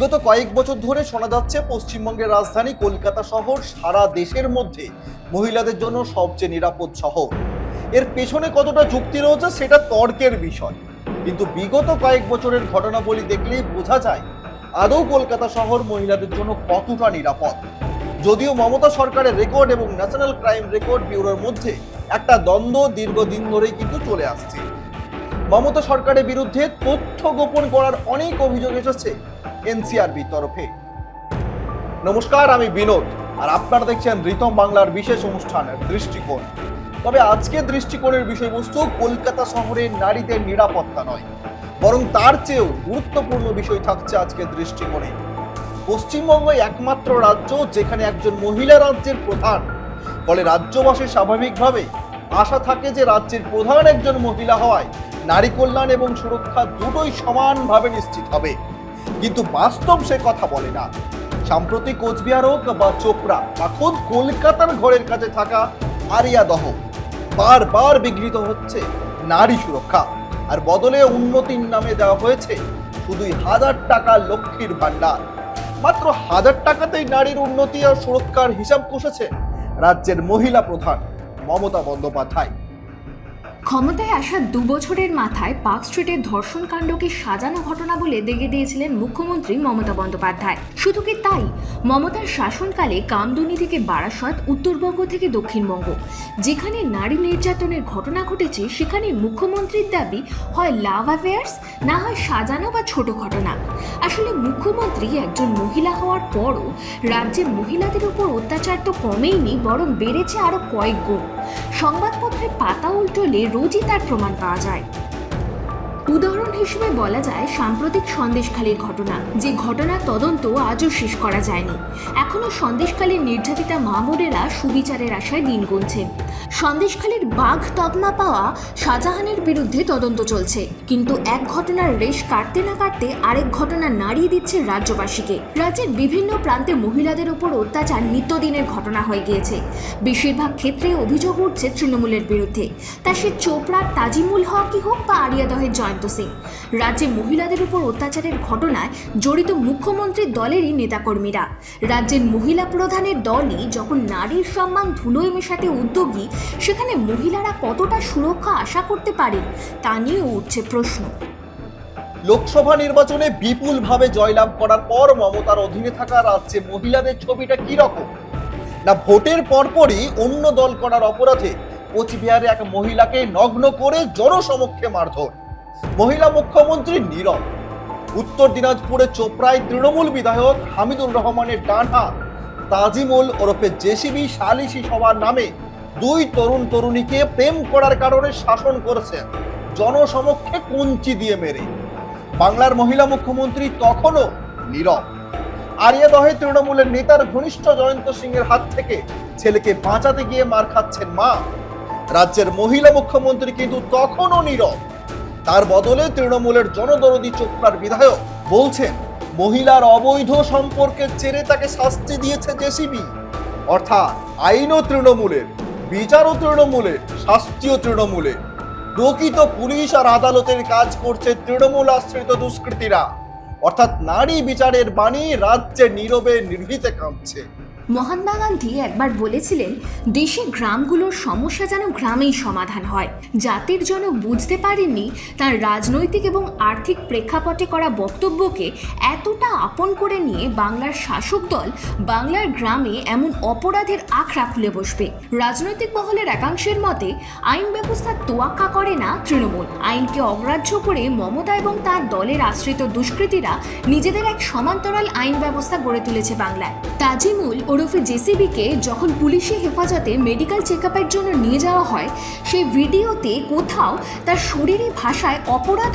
বিগত কয়েক বছর ধরে শোনা যাচ্ছে পশ্চিমবঙ্গের রাজধানী কলকাতা শহর সারা দেশের মধ্যে মহিলাদের জন্য সবচেয়ে নিরাপদ শহর। এর পেছনে কতটা যুক্তি রয়েছে সেটা তর্কের বিষয়। কিন্তু বিগত কয়েক বছরের ঘটনাবলী দেখলেই বোঝা যায়, আদৌ কলকাতা শহর মহিলাদের জন্য কতটা নিরাপদ। যদিও মমতা সরকারের রেকর্ড এবং ন্যাশনাল ক্রাইম রেকর্ড ব্যুরোর মধ্যে একটা দ্বন্দ্ব দীর্ঘদিন ধরেই কিন্তু চলে আসছে। মমতা সরকারের বিরুদ্ধে তথ্য গোপন করার অনেক অভিযোগ এসেছে এনসিআরবির তরফে। নমস্কার, আমি বিনোদ, আর আপনারা দেখছেন রিতম বাংলার বিশেষ অনুষ্ঠান দৃষ্টিকোণ। তবে আজকের দৃষ্টিকোণের বিষয়বস্তু কলকাতা শহরের নারীদের নিরাপত্তা নয়, বরং তার চেয়েও গুরুত্বপূর্ণ বিষয় থাকছে আজকের দৃষ্টিকোণে। পশ্চিমবঙ্গ একমাত্র রাজ্য, যেখানে একজন মহিলা রাজ্যের প্রধান। ফলে রাজ্যবাসী স্বাভাবিকভাবে আশা থাকে যে রাজ্যের প্রধান একজন মহিলা হওয়ায় নারী কল্যাণ এবং সুরক্ষা দুটোই সমানভাবে নিশ্চিত হবে। কিন্তু বাস্তব সে কথা বলে না। সাম্প্রতিক কোচবিহার হোক বা চোপড়া বা খোদ কলকাতার ঘরের কাছে থাকা আরিয়া আরিয়াদহ বারবার বিঘ্নিত হচ্ছে নারী সুরক্ষা। আর বদলে উন্নতির নামে দেওয়া হয়েছে শুধুই হাজার টাকা লক্ষ্মীর ভান্ডার মাত্র হাজার টাকাতেই নারীর উন্নতি আর সুরক্ষার হিসাব কষেছেন রাজ্যের মহিলা প্রধান মমতা বন্দ্যোপাধ্যায়। ক্ষমতায় আসা দু বছরের মাথায় পার্ক স্ট্রিটের ধর্ষণ কাণ্ডকে সাজানো ঘটনা বলে দেখে দিয়েছিলেন মুখ্যমন্ত্রী মমতা বন্দ্যোপাধ্যায়। শুধু কি তাই? মমতার শাসনকালে কামদুনি থেকে বারাসত, উত্তরবঙ্গ থেকে দক্ষিণবঙ্গ। যেখানে নারী নির্যাতনের ঘটনা ঘটেছে, সেখানে মুখ্যমন্ত্রীর দাবি হয় লাভ অ্যাফেয়ার্স না হয় সাজানো বা ছোট ঘটনা। আসলে মুখ্যমন্ত্রী একজন মহিলা হওয়ার পরও রাজ্যের মহিলাদের উপর অত্যাচার তো কমেইনি, বরং বেড়েছে আরও কয়েক গুণ। সংবাদপত্রের পাতা উল্টোলে রোজই তার প্রমাণ পাওয়া যায়। উদাহরণ হিসেবে বলা যায় সাম্প্রতিক সন্দেশখালীর ঘটনা। যে ঘটনার তদন্ত আজও শেষ করা যায়নি। এখনও সন্দেশখালীর নির্যাতিতা মামুরেরা সুবিচারের আশায় দিন গুনছেন সন্দেশখালীর বাঘ তকমা পাওয়া শাহজাহানের বিরুদ্ধে তদন্ত চলছে। কিন্তু এক ঘটনার রেশ কাটতে না কাটতে আরেক ঘটনা নাড়িয়ে দিচ্ছে রাজ্যবাসীকে। রাজ্যের বিভিন্ন প্রান্তে মহিলাদের উপর অত্যাচার নিত্যদিনের ঘটনা হয়ে গিয়েছে। বেশিরভাগ ক্ষেত্রে অভিযোগ উঠছে তৃণমূলের বিরুদ্ধে। তা সে চোপড়ার তাজিমুল হকই হোক বা আরিয়াদহের জয়ন্ত সিং। রাজ্যে মহিলাদের উপর অত্যাচারের ঘটনায় জড়িত মুখ্যমন্ত্রীর দলেরই নেতাকর্মীরা। রাজ্যের মহিলা প্রধানের দলই যখন নারীর সম্মান ধুলোয় মেশাতে উদ্যোগী, সেখানে মহিলারা কতটা সুরক্ষা আশা করতে পারেন, তা নিয়েও উঠছে প্রশ্ন। লোকসভা নির্বাচনে বিপুলভাবে জয়লাভ করার পর মমতার অধীনে থাকা রাজ্যে মহিলাদের ছবিটা কি রকম? না, ভোটের পরপরই অন্য দল করার অপরাধে কোচবিহারে এক মহিলাকে নগ্ন করে জনসমক্ষে মারধর। মহিলা মুখ্যমন্ত্রী নীরব। উত্তর দিনাজপুরে চোপড়ায় তৃণমূল বিধায়ক হামিদুর রহমানের ডান হাত তাজিমুল ওরফে জেসিবি সালিসি সভার নামে দুই তরুণ তরুণীকে প্রেম করার কারণে শাসন করেছেন জনসমক্ষে কুঞ্চি দিয়ে মেরে। বাংলার মহিলা মুখ্যমন্ত্রী তখনও নীরব। আরিয়াদহে তৃণমূলের নেতার ঘনিষ্ঠ জয়ন্ত সিং এর হাত থেকে ছেলেকে বাঁচাতে গিয়ে মার খাচ্ছেন মা। রাজ্যের মহিলা মুখ্যমন্ত্রী কিন্তু তখনও নীরব। তার বদলে তৃণমূলের জনদরদি চোপড়ার বিধায়ক বলছেন, মহিলার অবৈধ সম্পর্কের জেরে তাকে শাস্তি দিয়েছে জেসিবি। অর্থাৎ আইনও তৃণমূলের, বিচারও তৃণমূলের, শাস্তিও তৃণমূলের। প্রকৃত পুলিশ আর আদালতের কাজ করছে তৃণমূল আশ্রিত দুষ্কৃতীরা। অর্থাৎ নারী বিচারের বাণী রাজ্যে নীরবে নির্ভীতে কাঁপছে। মহাত্মা গান্ধী একবার বলেছিলেন, দেশে গ্রামগুলোর সমস্যা যেন গ্রামেই সমাধান হয়। জাতির জনক বুঝতে পারেননি তার রাজনৈতিক এবং আর্থিক প্রেক্ষাপটে করা বক্তব্যকে এতটা আপন করে নিয়ে বাংলার শাসক দল বাংলার গ্রামে এমন অপরাধের আখড়া খুলে বসবে। রাজনৈতিক মহলের একাংশের মতে, আইন ব্যবস্থা তোয়াক্কা করে না তৃণমূল। আইনকে অগ্রাহ্য করে মমতা এবং তার দলের আশ্রিত দুষ্কৃতীরা নিজেদের এক সমান্তরাল আইন ব্যবস্থা গড়ে তুলেছে বাংলায়। তাজিমুল ওরফে জেসিবিকে যখন পুলিশি হেফাজতে মেডিকেল চেক জন্য নিয়ে যাওয়া হয়, সেই ভিডিওতে কোথাও তার শরীরী ভাষায় অপরাধ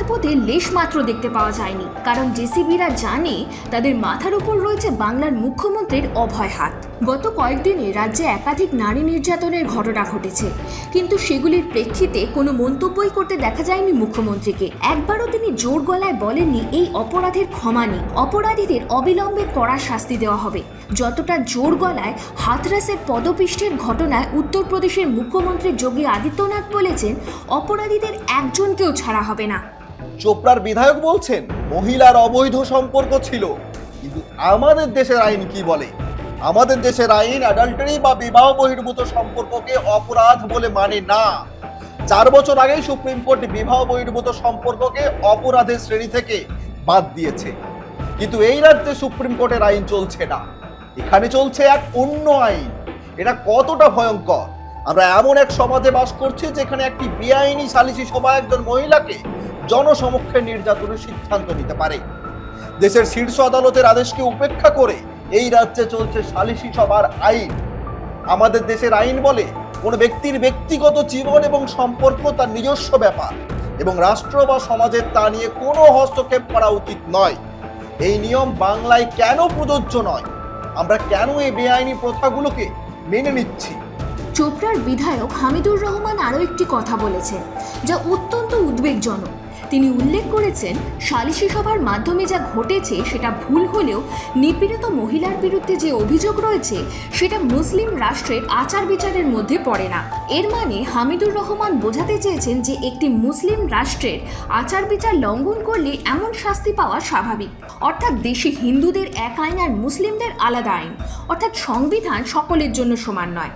লেশ মাত্র দেখতে পাওয়া যায়নি। কারণ জেসিবিরা জানে তাদের মাথার উপর রয়েছে বাংলার মুখ্যমন্ত্রীর অভয় হাত। গত কয়েকদিনে রাজ্যে একাধিক নারী নির্যাতনের ঘটনা ঘটেছে। কিন্তু সেগুলির প্রেক্ষিতে কোনো মন্তব্যই করতে দেখা যায়নি মুখ্যমন্ত্রীকে। একবারও তিনি জোর গলায় বলেননি এই অপরাধের ক্ষমা নেই। অপরাধীদের অবিলম্বে কড়া শাস্তি দেওয়া হবে। যতটা জোর গলায় হাতরাসের পদপিষ্টের ঘটনায় উত্তরপ্রদেশের মুখ্যমন্ত্রী যোগী আদিত্যনাথ বলেছেন, অপরাধীদের একজনকেও ছাড়া হবে না। চোপড়ার বিধায়ক বলছেন, মহিলার অবৈধ সম্পর্ক ছিল। কিন্তু আমাদের দেশের আইন কি বলে? আমাদের দেশের আইন অ্যাডাল্টারি বা বিবাহ বহির্ভূত সম্পর্ককে অপরাধ বলে মানে না। চার বছর আগেই সুপ্রিম কোর্ট বিবাহ বহির্ভূত সম্পর্ককে অপরাধের শ্রেণি থেকে বাদ দিয়েছে। কিন্তু এই রাজ্যে সুপ্রিম কোর্টের আইন চলছে না। এখানে চলছে এক অন্য আইন। এটা কতটা ভয়ঙ্কর? আমরা এমন এক সমাজে বাস করছি যেখানে একটি বেআইনি সালিসি সভা একজন মহিলাকে জনসমক্ষে নির্যাতনের সিদ্ধান্ত নিতে পারে। দেশের শীর্ষ আদালতের আদেশকে উপেক্ষা করে এই রাজ্যে চলছে সালিসি সভার আইন। আমাদের দেশের আইন বলে কোনো ব্যক্তির ব্যক্তিগত জীবন এবং সম্পর্ক তার নিজস্ব ব্যাপার এবং রাষ্ট্র বা সমাজের তা নিয়ে কোনো হস্তক্ষেপ করা উচিত নয়। এই নিয়ম বাংলায় কেন প্রযোজ্য নয়? আমরা কেন এই বেআইনি প্রথাগুলোকে মেনে নিচ্ছি? চোপড়ার বিধায়ক হামিদুর রহমান আরও একটি কথা বলেছেন, যা অত্যন্ত উদ্বেগজনক। তিনি উল্লেখ করেছেন, সালিশি সভার মাধ্যমে যা ঘটেছে সেটা ভুল হলেও নিপীড়িত মহিলার বিরুদ্ধে যে অভিযোগ রয়েছে, সেটা মুসলিম রাষ্ট্রের আচার বিচারের মধ্যে পড়ে না। এর মানে হামিদুর রহমান বোঝাতে চেয়েছেন যে একটি মুসলিম রাষ্ট্রের আচার বিচার লঙ্ঘন করলে এমন শাস্তি পাওয়া স্বাভাবিক। অর্থাৎ দেশে হিন্দুদের এক আইন আর মুসলিমদের আলাদা আইন। অর্থাৎ সংবিধান সকলের জন্য সমান নয়।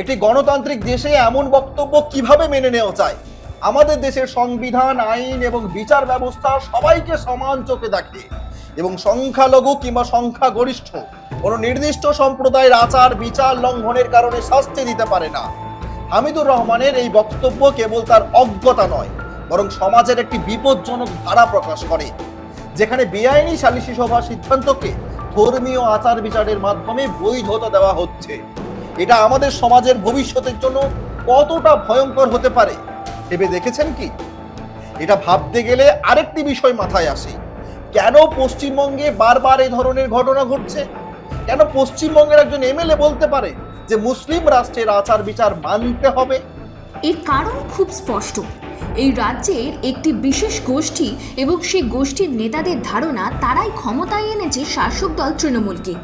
একটি গণতান্ত্রিক দেশে এমন বক্তব্য কীভাবে মেনে নেওয়া যায়? আমাদের দেশের সংবিধান, আইন এবং বিচার ব্যবস্থা সবাইকে সমান চোখে দেখে এবং সংখ্যালঘু কিংবা সংখ্যাগরিষ্ঠ কোনো নির্দিষ্ট সম্প্রদায়ের আচার, বিচার লঙ্ঘনের কারণে শাস্তি দিতে পারে না। হামিদুর রহমানের এই বক্তব্য কেবল তার অজ্ঞতা নয়, বরং সমাজের একটি বিপজ্জনক ধারা প্রকাশ করে, যেখানে বেআইনি সালিসি সভা সিদ্ধান্তকে ধর্মীয় আচার বিচারের মাধ্যমে বৈধতা দেওয়া হচ্ছে। এটা আমাদের সমাজের ভবিষ্যতের জন্য কতটা ভয়ঙ্কর হতে পারে ভেবে দেখেছেন কি? এটা ভাবতে গেলে আরেকটি বিষয় মাথায় আসে। কেন পশ্চিমবঙ্গে বারবার এই ধরনের ঘটনা ঘটছে? কেন পশ্চিমবঙ্গের একজন এমএলএ বলতে পারে যে মুসলিম রাষ্ট্রের আচার বিচার মানতে হবে? এর কারণ খুব স্পষ্ট। এই রাজ্যের একটি বিশেষ গোষ্ঠী এবং সেই গোষ্ঠীর নেতাদের ধারণা তারাই ক্ষমতায় এনেছে শাসক দল তৃণমূলকে।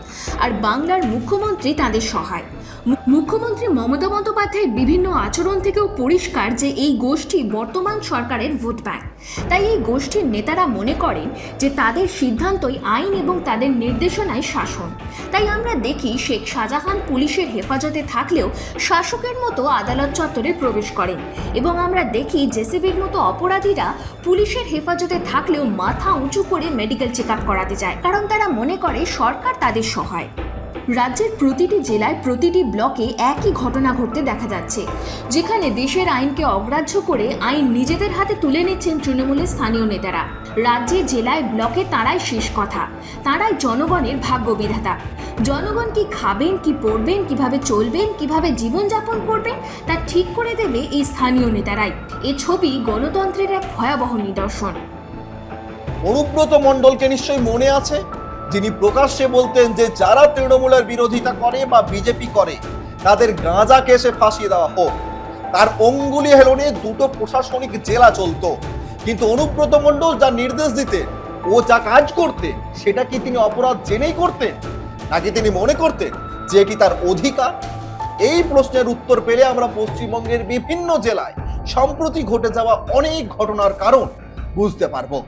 আর বাংলার মুখ্যমন্ত্রী তাদের সহায়। মুখ্যমন্ত্রী মমতা বন্দ্যোপাধ্যায়ের বিভিন্ন আচরণ থেকেও পরিষ্কার যে এই গোষ্ঠী বর্তমান সরকারের ভোট ব্যাংক তাই এই গোষ্ঠীর নেতারা মনে করেন যে তাদের সিদ্ধান্তই আইন এবং তাদের নির্দেশনায় শাসন। তাই আমরা দেখি শেখ শাহজাহান পুলিশের হেফাজতে থাকলেও শাসকের মতো আদালত চত্বরে প্রবেশ করেন এবং আমরা দেখি জেসিবির মতো অপরাধীরা পুলিশের হেফাজতে থাকলেও মাথা উঁচু করে মেডিকেল চেক করাতে যায়। কারণ তারা মনে করে সরকার তাদের সহায়। রাজ্যের প্রতিটি জেলায় প্রতিটি ব্লকে একই ঘটনা ঘটতে দেখা যাচ্ছে, যেখানে দেশের আইনকে অগ্রাহ্য করে আইন নিজেদের হাতে তুলে নিচ্ছেন তৃণমূলের স্থানীয় নেতারা। রাজ্যে জেলায় ব্লকে তারাই শেষ কথা, তারাই জনগণের ভাগ্য বিধাতা জনগণ কি খাবেন, কি পড়বেন, কীভাবে চলবেন, কীভাবে জীবনযাপন করবেন, তা ঠিক করে দেবে এই স্থানীয় নেতারাই। এ ছবি গণতন্ত্রের এক ভয়াবহ নিদর্শন। অনুব্রত মণ্ডলকে নিশ্চয়ই মনে আছে? যিনি প্রকাশ্যে বলতেন যে যারা তৃণমূলের বিরোধিতা করে বা বিজেপি করে, তাদের গাঁজা কেসে ফাঁসিয়ে দেওয়া হোক। তার অঙ্গুলি হেলনে দুটো প্রশাসনিক জেলা চলতো। কিন্তু অনুব্রত মণ্ডল যা নির্দেশ দিতেন, ও যা কাজ করতেন, সেটা কি তিনি অপরাধ জেনেই করতেন? নাকি তিনি মনে করতেন যে এটি তার অধিকার? এই প্রশ্নের উত্তর পেলে আমরা পশ্চিমবঙ্গের বিভিন্ন জেলায় সম্প্রতি ঘটে যাওয়া অনেক ঘটনার কারণ বুঝতে পারব।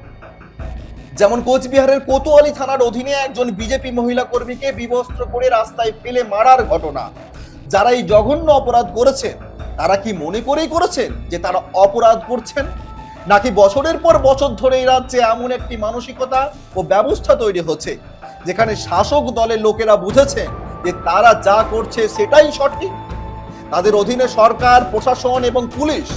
যেমন কোচবিহারের কোতোয়ালি থানার অধীনে একজন বিজেপি মহিলা কর্মীকে বিবস্ত্র করে রাস্তায় ফেলে মারার ঘটনা। যারা এই জঘন্য অপরাধ করেছেন, তারা কি মনে করেই করেছেন যে তারা অপরাধ করছেন? নাকি বছরের পর বছর ধরে এই রাজ্যে এমন একটি মানসিকতা ও ব্যবস্থা তৈরি হচ্ছে, যেখানে শাসক দলের লোকেরা বুঝেছেন যে তারা যা করছে সেটাই সঠিক? তাদের অধীনে সরকার, প্রশাসন এবং পুলিশ,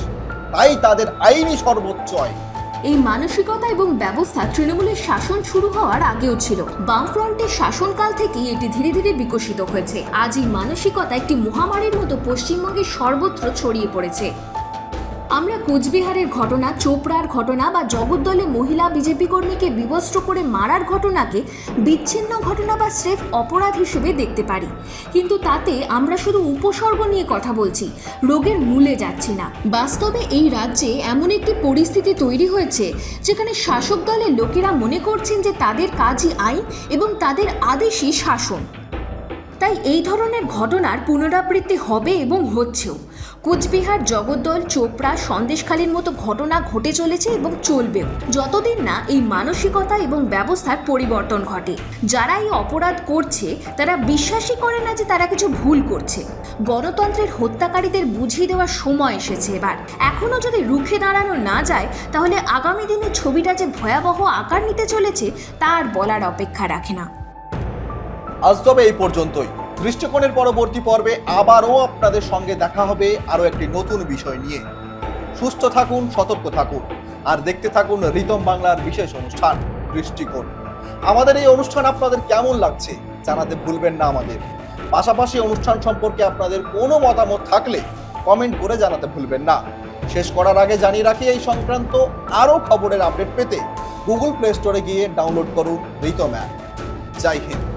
তাই তাদের আইনি সর্বোচ্চ আইন। এই মানসিকতা এবং ব্যবস্থা তৃণমূলের শাসন শুরু হওয়ার আগেও ছিল। বামফ্রন্টের শাসনকাল থেকেই এটি ধীরে ধীরে বিকশিত হয়েছে। আজ এই মানসিকতা একটি মহামারীর মতো পশ্চিমবঙ্গে সর্বত্র ছড়িয়ে পড়েছে। আমরা কোচবিহারের ঘটনা, চোপড়ার ঘটনা বা জগদ্দলে মহিলা বিজেপি কর্মীকে বিবস্ত্র করে মারার ঘটনাকে বিচ্ছিন্ন ঘটনা বা স্রেফ অপরাধ হিসেবে দেখতে পারি। কিন্তু তাতে আমরা শুধু উপসর্গ নিয়ে কথা বলছি, রোগের মূলে যাচ্ছি না। বাস্তবে এই রাজ্যে এমন একটি পরিস্থিতি তৈরি হয়েছে, যেখানে শাসক দলের লোকেরা মনে করছেন যে তাদের কাজই আইন এবং তাদের আদেশই শাসন। তাই এই ধরনের ঘটনার পুনরাবৃত্তি হবে এবং হচ্ছেও। কোচবিহার জগদ্দল চোপড়া সন্দেশখালীর মতো ঘটনা ঘটে চলেছে এবং চলবেও। যতদিন না এই মানসিকতা এবং ব্যবস্থার পরিবর্তন ঘটে। যারা এই অপরাধ করছে, তারা বিশ্বাসই করে না যে তারা কিছু ভুল করছে। গণতন্ত্রের হত্যাকারীদের বুঝিয়ে দেওয়ার সময় এসেছে এবার। এখনও যদি রুখে দাঁড়ানো না যায়, তাহলে আগামী দিনে ছবিটা যে ভয়াবহ আকার নিতে চলেছে, তার বলার অপেক্ষা রাখে না। আজ তবে এই পর্যন্তই। দৃষ্টিকোণের পরবর্তী পর্বে আবারও আপনাদের সঙ্গে দেখা হবে আরও একটি নতুন বিষয় নিয়ে। সুস্থ থাকুন, সতর্ক থাকুন, আর দেখতে থাকুন রিতম বাংলার বিশেষ অনুষ্ঠান, দৃষ্টিকোণ। আমাদের এই অনুষ্ঠান আপনাদের কেমন লাগছে জানাতে ভুলবেন না আমাদের। পাশাপাশি অনুষ্ঠান সম্পর্কে আপনাদের কোনো মতামত থাকলে কমেন্ট করে জানাতে ভুলবেন না। শেষ করার আগে জানিয়ে রাখি, এই সংক্রান্ত আরও খবরের আপডেট পেতে গুগল প্লে স্টোরে গিয়ে ডাউনলোড করুন রিতম অ্যাপ। জয় হিন্দ।